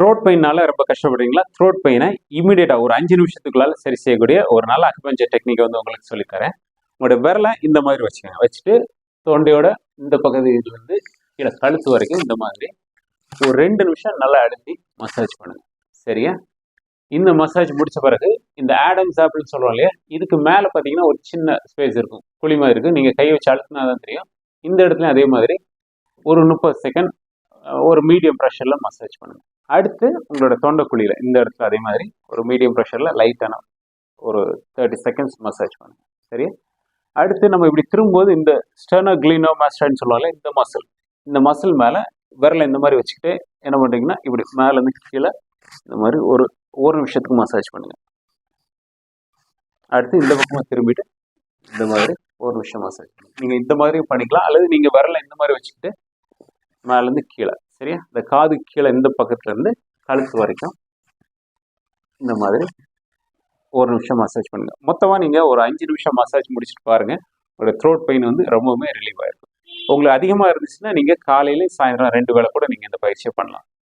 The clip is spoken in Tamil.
த்ரோட் பெயினால ரொம்ப கஷ்டப்படுறீங்களா? த்ரோட் பெயினை இமீடியட்டாக ஒரு அஞ்சு நிமிஷத்துக்குள்ளால சரி செய்யக்கூடிய ஒரு நல்ல அக்குபஞ்சர் டெக்னிக்கை வந்து உங்களுக்கு சொல்லித்தரேன் உங்களோட விரலை இந்த மாதிரி வச்சுக்கோங்க. வச்சுட்டு தொண்டையோட இந்த பகுதியிலேருந்து கீழே கழுத்து வரைக்கும் இந்த மாதிரி ஒரு ரெண்டு நிமிஷம் நல்லா அழுத்தி மசாஜ் பண்ணுங்க. சரியா? இந்த மசாஜ் முடிச்ச பிறகு இந்த ஆடம்ஸ் ஆப்பிள்னு சொல்லுவோம் இல்லையா? இதுக்கு மேலே பார்த்தீங்கன்னா ஒரு சின்ன ஸ்பேஸ் இருக்கும். குழி மாதிரி இருக்கும். நீங்கள் கை வச்சு அழுத்தினா தான் தெரியும். இந்த இடத்துலையும் அதே மாதிரி ஒரு முப்பது செகண்ட் ஒரு மீடியம் ப்ரெஷரில் மசாஜ் பண்ணுங்க. அடுத்து உங்களோட தொண்டைக்குழியில் இந்த இடத்துல அதே மாதிரி ஒரு மீடியம் ப்ரெஷரில் லைட்டான ஒரு தேர்ட்டி செகண்ட்ஸ் மசாஜ் பண்ணுங்கள் சரியா? அடுத்து நம்ம இப்படி திரும்பும்போது இந்த ஸ்டர்னோ கிளீனோ மாஸ்டர்னு சொல்லுவாங்கல்ல இந்த மசில் இந்த மசில் மேலே விரலை இந்த மாதிரி வச்சுக்கிட்டு என்ன பண்ணுறீங்கன்னா இப்படி மேலேருந்து கீழே இந்த மாதிரி ஒரு ஒரு நிமிஷத்துக்கு மசாஜ் பண்ணுங்கள் அடுத்து இந்த பக்கமாக திரும்பிட்டு இந்த மாதிரி ஒரு நிமிஷம் மசாஜ் பண்ணுங்கள் நீங்கள் இந்த மாதிரியும் பண்ணிக்கலாம் அல்லது நீங்கள் விரலை இந்த மாதிரி வச்சுக்கிட்டு மேலேருந்து கீழே. சரியா இந்த காது கீழே இந்த பக்கத்துலேருந்து கழுத்து வரைக்கும் இந்த மாதிரி ஒரு நிமிஷம் மசாஜ் பண்ணுங்க. மொத்தமாக நீங்கள் ஒரு அஞ்சு நிமிஷம் மசாஜ் முடிச்சுட்டு பாருங்க. உங்களோட த்ரோட் பெயின் வந்து ரொம்பவுமே ரிலீவ் ஆயிருக்கும் உங்களுக்கு அதிகமாக இருந்துச்சுன்னா நீங்கள் காலையிலேயும் சாயந்தரம் ரெண்டு வேளை கூட நீங்கள் இந்த பயிற்சியை பண்ணலாம்.